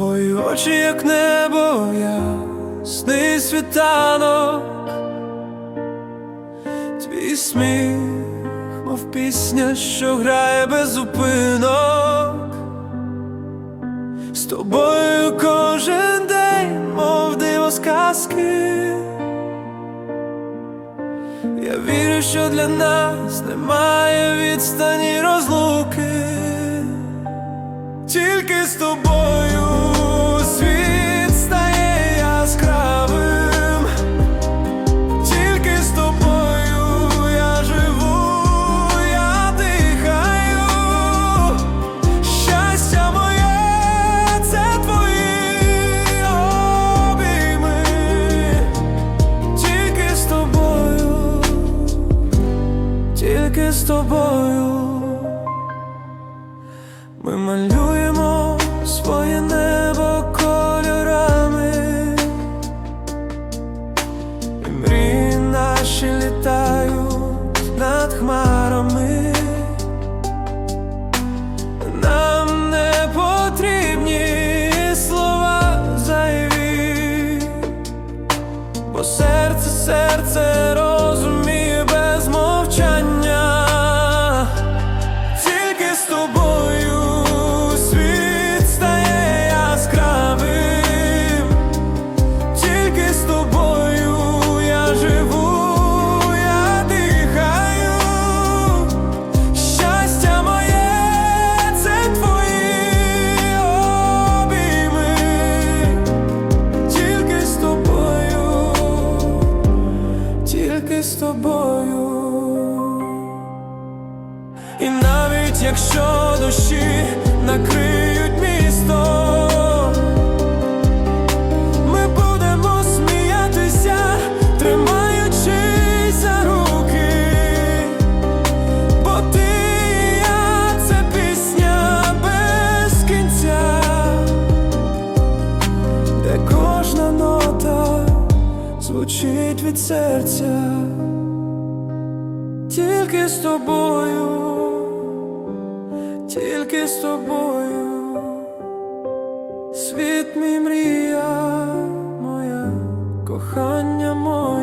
очі, як небо, ясний світанок, твій сміх, мов пісня, що грає без зупинок. З тобою кожен день, мов диво сказки. Я вірю, що для нас немає відстані тільки з тобою. Ми малюємо своє небо кольорами, і мрії наші літають над хмарами. Нам не потрібні слова зайві, бо серце, серце з тобою. І навіть якщо душі накриють місто, звучить від серця тільки з тобою, тільки з тобою, світ мій мрія моя, кохання моє.